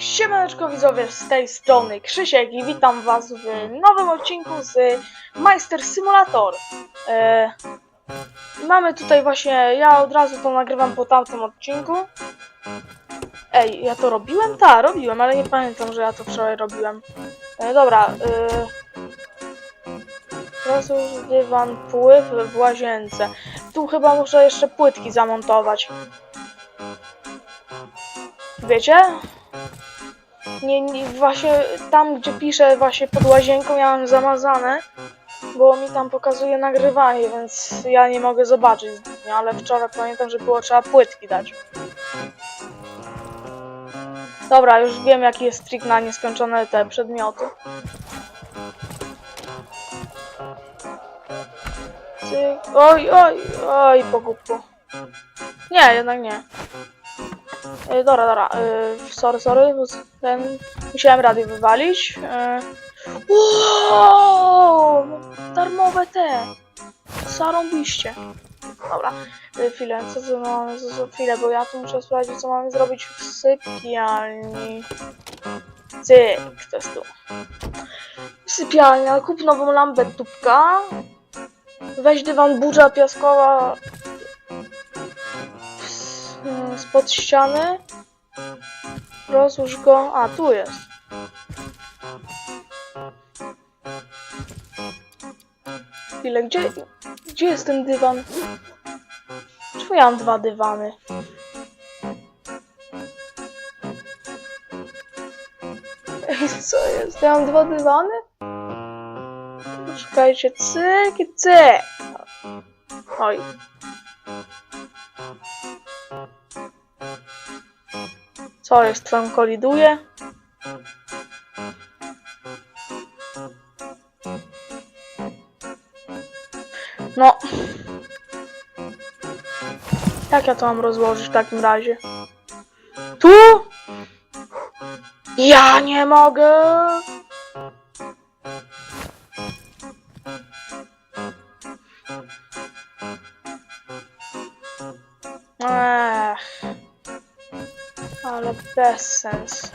Siemaneczko widzowie, z tej strony Krzysiek i witam was w nowym odcinku z Meister Simulator. E, mamy tutaj właśnie, ja od razu to nagrywam po tamtym odcinku. Ej, ja to robiłem? Tak, robiłem, ale nie pamiętam, że ja to wczoraj robiłem. E, dobra, e, rozłóż dywan, pływ w łazience. Tu chyba muszę jeszcze płytki zamontować. Wiecie? Nie, nie, właśnie tam, gdzie piszę właśnie pod łazienką, ja mam zamazane, bo mi tam pokazuje nagrywanie, więc ja nie mogę zobaczyć, zbytnio, ale wczoraj pamiętam, że było trzeba płytki dać. Dobra, już wiem jaki jest trik na nieskończone te przedmioty. Oj, oj, oj, pogubku. Nie, jednak nie. E, dobra, dobra, e, sorry, sorry, ten, musiałem radio wywalić. E, wow, darmowe te, zarąbiście. Dobra, e, chwilę, co tu mamy, chwilę, bo ja tu muszę sprawdzić, co mamy zrobić w sypialni. Cyk, to jest tu. Sypialnia, kup nową lampę tubka. Weź dywan burza piaskowa spod ściany. Rozłóż go. A, tu jest. Chwilę, gdzie, gdzie jest ten dywan? Czemu ja mam dwa dywany? Ej, co jest? Ja mam dwa dywany? Poczekajcie, cyk i cyk. Oj. Co jest, tam koliduje? No. Jak ja to mam rozłożyć w takim razie? Tu? Ja nie mogę! Ale bez sens.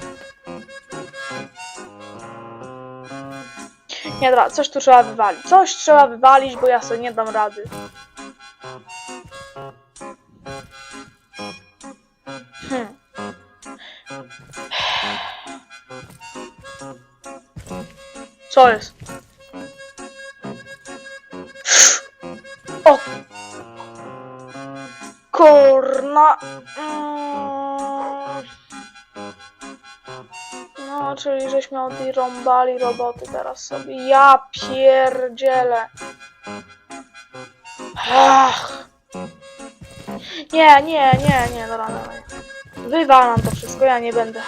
Nie, dobra, coś tu trzeba wywalić. Coś trzeba wywalić, bo ja sobie nie dam rady. Hmm. Co jest? O! Kurna. Mm. Czyli żeśmy odrąbali roboty teraz sobie. Ja pierdzielę. Ach. Nie, nie, nie, nie, dobra, dobra. Wywalam to wszystko, ja nie będę.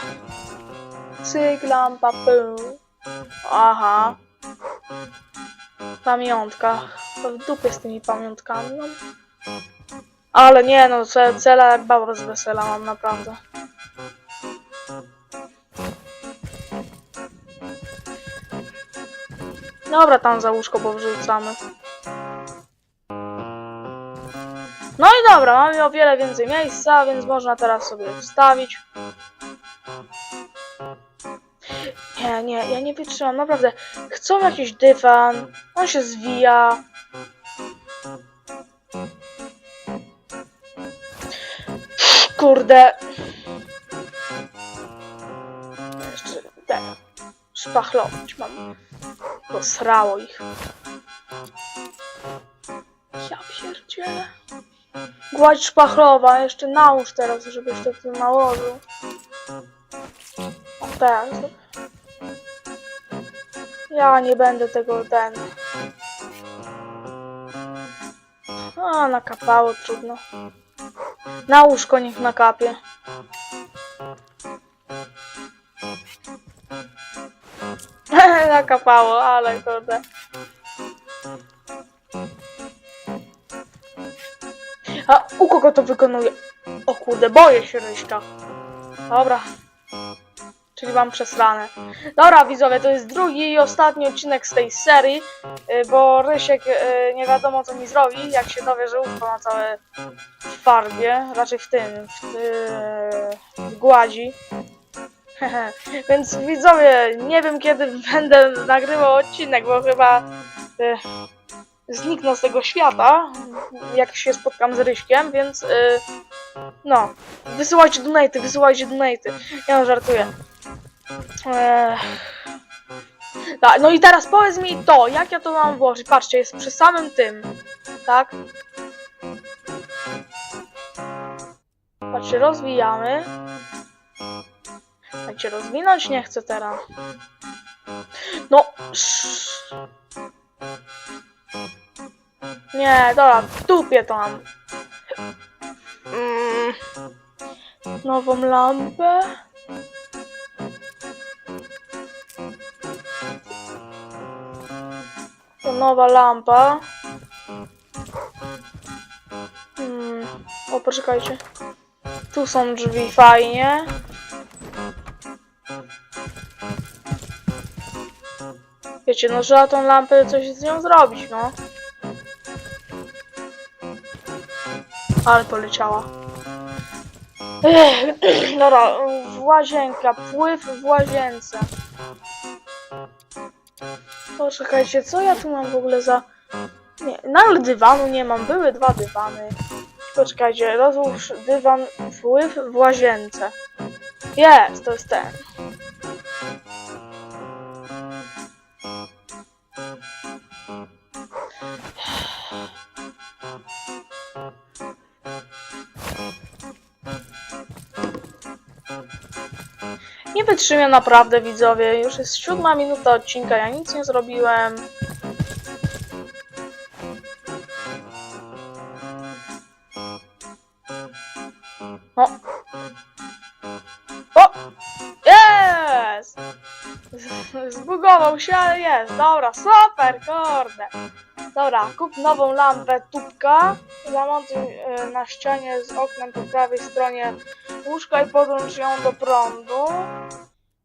Cyk, lampa, pył. Aha. Pamiątka. To w dupie z tymi pamiątkami. No. Ale nie no, ce- cela jak baba z wesela mam naprawdę. Dobra, tam za łóżko powrzucamy. No i dobra, mamy o wiele więcej miejsca, więc można teraz sobie wstawić. Nie, nie, ja nie wytrzymam, naprawdę. Chcą jakiś dywan, on się zwija. Kurde. Jeszcze te szpachlować mam. Posrało ich. Ja pierdzielę. Gładź szpachlowa, jeszcze nałóż teraz, żebyś to tu nałożył. O tak. Ja nie będę tego ten. A, nakapało, trudno. Na łóżko niech nakapie. Nakapało, ale kurde. A u kogo to wykonuje? O kurde, boję się Ryśka. Dobra. Czyli mam przesrane. Dobra, widzowie, to jest drugi i ostatni odcinek z tej serii, y, bo Rysiek y, nie wiadomo co mi zrobi, jak się dowie, że łóżko ma całe w farbie, raczej w tym, w, y, w gładzi. Więc widzowie, nie wiem kiedy będę nagrywał odcinek, bo chyba e, zniknę z tego świata, jak się spotkam z Ryśkiem, więc e, no, wysyłajcie donaty, wysyłajcie donaty. Ja no, żartuję. Eee, tak, no i teraz powiedz mi to, jak ja to mam włożyć? Patrzcie, jest przy samym tym, tak? Patrzcie, rozwijamy. Cię rozwinąć nie chcę teraz. No. sz- Nie, dobra, w dupie to mam. Mm. Nową lampę. To nowa lampa. Hmm. O, poczekajcie. Tu są drzwi, fajnie. Wiecie, no trzeba tą lampę coś z nią zrobić, no. Ale poleciała. Ech, Dobra, w łazienka, pływ w łazience. Poczekajcie, co ja tu mam w ogóle za... Nie, nawet dywanu nie mam, były dwa dywany. Poczekajcie, rozłóż dywan, pływ w łazience. Jest, to jest ten. Nie wytrzymię naprawdę widzowie, już jest siódma minuta odcinka, ja nic nie zrobiłem. O! O! Jest! Zbugował się, ale jest. Dobra, super, kurde. Dobra, kup nową lampę tubka. Zamontuj y, na ścianie z oknem po prawej stronie łóżka i podłącz ją do prądu.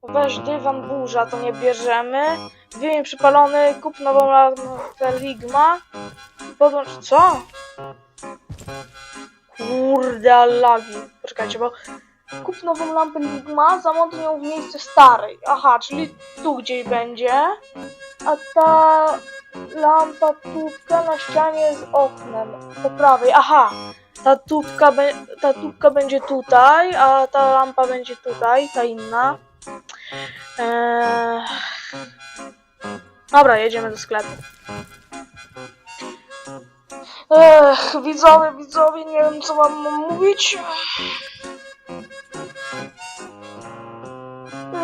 Weź dywan burza, to nie bierzemy. Wymień przypalony, kup nową lampę Ligma. Podłącz... Co? Kurde, lagi. Poczekajcie, bo... Kup nową lampę Ligma, zamontuj ją w miejsce starej. Aha, czyli tu gdzieś będzie. A ta lampa tubka na ścianie z oknem po prawej. Aha, ta tubka, ta tubka będzie tutaj, a ta lampa będzie tutaj, ta inna. Eee... Dobra, jedziemy do sklepu. Ech, widzowie, widzowie, nie wiem co mam mówić.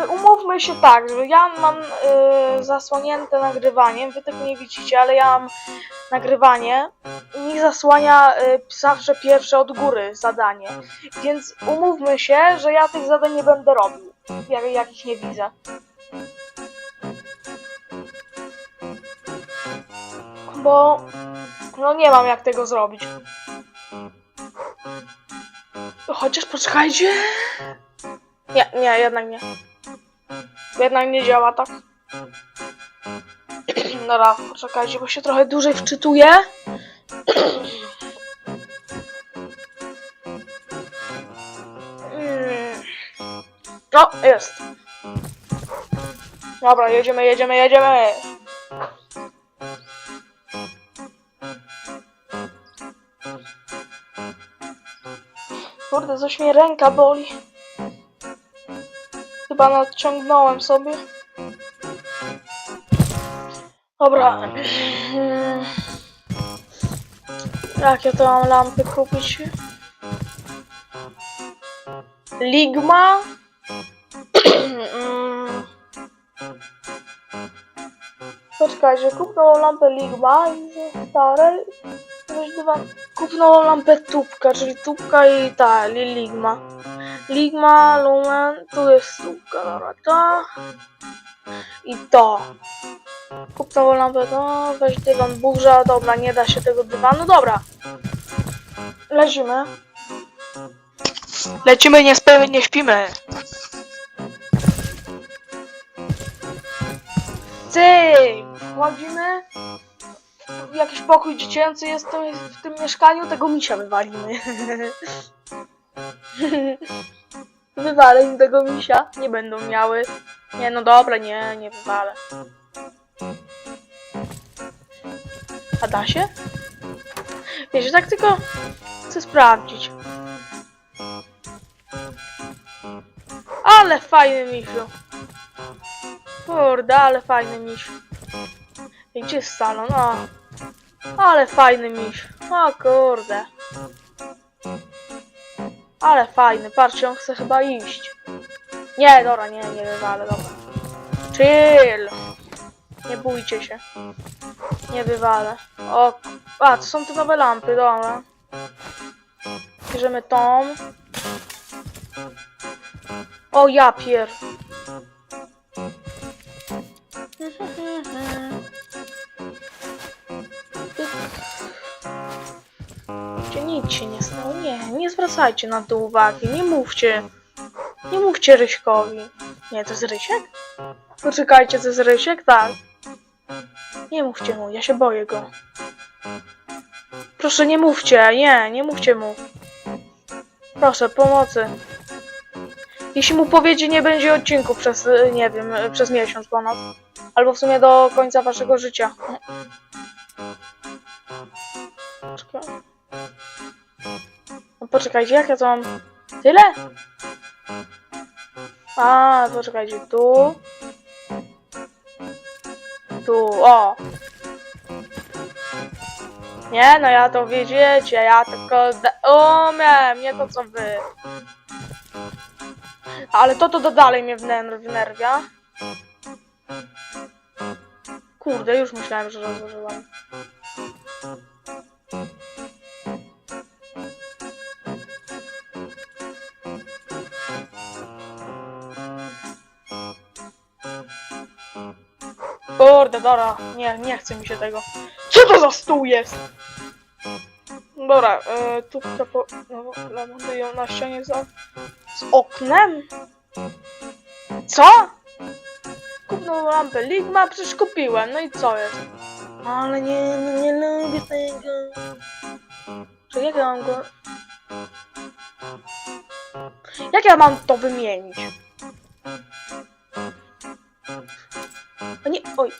Y, Umówmy się tak, że ja mam y, zasłonięte nagrywaniem, wy tego nie widzicie, ale ja mam nagrywanie i mi zasłania y, zawsze pierwsze od góry zadanie. Więc umówmy się, że ja tych zadań nie będę robił, jak, jak ich nie widzę. Bo no nie mam jak tego zrobić. Chociaż poczekajcie. Nie, nie, jednak nie. Jednak nie działa tak. Dobra, poczekajcie, bo się trochę dłużej wczytuję. No, jest. Dobra, jedziemy, jedziemy, jedziemy. Kurde, coś mnie ręka boli. Chyba nadciągnąłem sobie. Dobra. Mm. Jak ja to mam lampy kupić? Ligma. Poczekajcie, kup nową lampę Ligma i ze starej weź dywan. Kup nową lampę tubka, czyli tubka i ta, li- Ligma. Ligma, Lumen, tu jest tubka, dobra, to. I to. Kup nową lampę, to, weź dywan burza, dobra, nie da się tego dywanu, dobra. Lecimy. Lecimy, nie nie śpimy. Wchodzimy. Jakiś pokój dziecięcy jest w tym mieszkaniu, tego misia wywalimy. Wywalę im tego misia. Nie będą miały. Nie, no dobra, nie, nie wywalę. A da się? Wiesz, tak tylko chcę sprawdzić. Ale fajny misiu. Kurde, ale fajny miś. Gdzie jest salon? O. Ale fajny miś. O kurde. Ale fajny. Patrzcie, on chce chyba iść. Nie, dobra, nie, nie wywalę, dobra. Chill. Nie bójcie się. Nie wywalę. O, a, to są te nowe lampy, dobra. Bierzemy tą. O, ja pier. Nic się nie stało? Nie, nie zwracajcie na to uwagi, nie mówcie. Nie mówcie Ryśkowi. Nie, to jest Rysiek? Poczekajcie, to jest Rysiek? Tak. Nie mówcie mu, ja się boję go. Proszę, nie mówcie, nie, nie mówcie mu. Proszę, pomocy. Jeśli mu powiedzie, nie będzie odcinku przez, nie wiem, przez miesiąc ponad. Albo w sumie do końca waszego życia. Czekaj. No poczekajcie, jak ja to mam? Tyle? A, poczekajcie, tu. Tu, o. Nie, no ja to wiedziecie, ja tylko umiem, nie to co wy. Ale to to, to dalej mnie wner- wnerwia. Kurde, już myślałem, że rozłożyłam. Kurde, dobra, nie, nie chce mi się tego. Co to za stół jest? Dobra, e, tu po, no, lądują na ścianie za, z oknem? Co? Kupną lampę Ligma, przecież kupiłem, no i co jest? Ale nie, no nie lubię tego. Czy jak ja mam go... Jak ja mam to wymienić? Oj.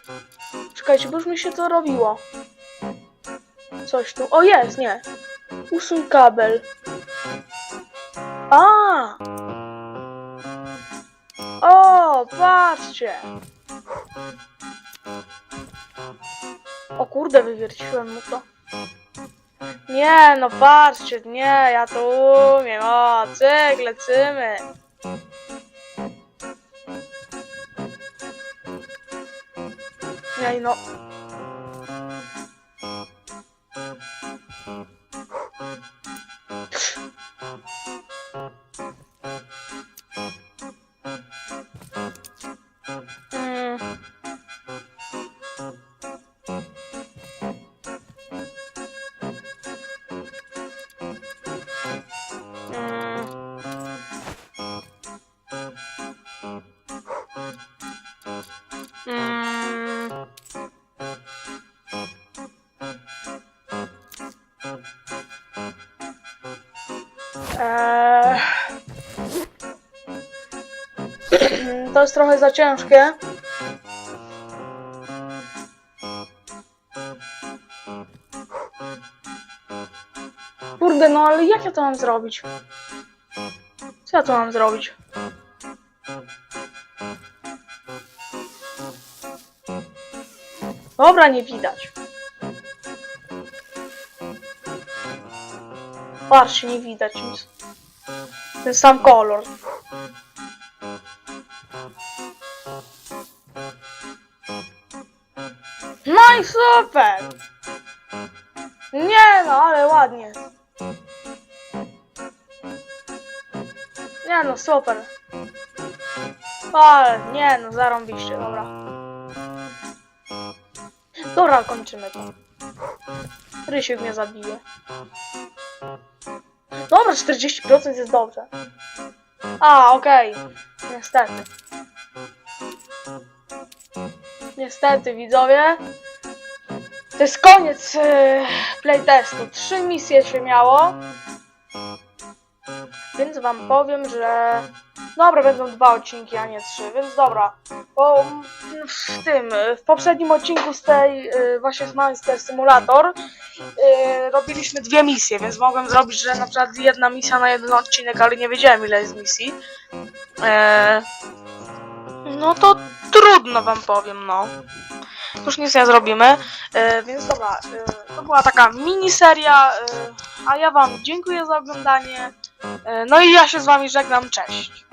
Czekajcie, bo już mi się to robiło. Coś tu. O, jest, nie. Usuń kabel. A! O, patrzcie. O kurde, wywierciłem mu to. Nie, no patrzcie, nie, ja to umiem. O, cyk, lecimy. Nie, Eee. To jest trochę za ciężkie. Kurde, no ale jak ja to mam zrobić? Co ja to mam zrobić? Dobra, nie widać. Patrzcie, nie widać nic. Ten sam kolor. No i super! Nie no, ale ładnie. Nie no, super. Ale, nie no, zarąbiście, dobra. Dobra, kończymy to. Rysiek mnie zabije. Dobra, 40% jest dobrze. A, okej. Niestety. Niestety, widzowie. To jest koniec yy, playtestu. Trzy misje się miało. Więc wam powiem, że Dobra, będą dwa odcinki, a nie trzy, więc dobra. Bo w tym, w poprzednim odcinku z tej y, właśnie z Monster Simulator y, robiliśmy dwie misje, więc mogłem zrobić, że na przykład jedna misja na jeden odcinek, ale nie wiedziałem ile jest misji. E, no to trudno wam powiem, no. Już nic nie zrobimy, e, więc dobra, e, to była taka miniseria, a ja wam dziękuję za oglądanie. E, no i ja się z wami żegnam, cześć.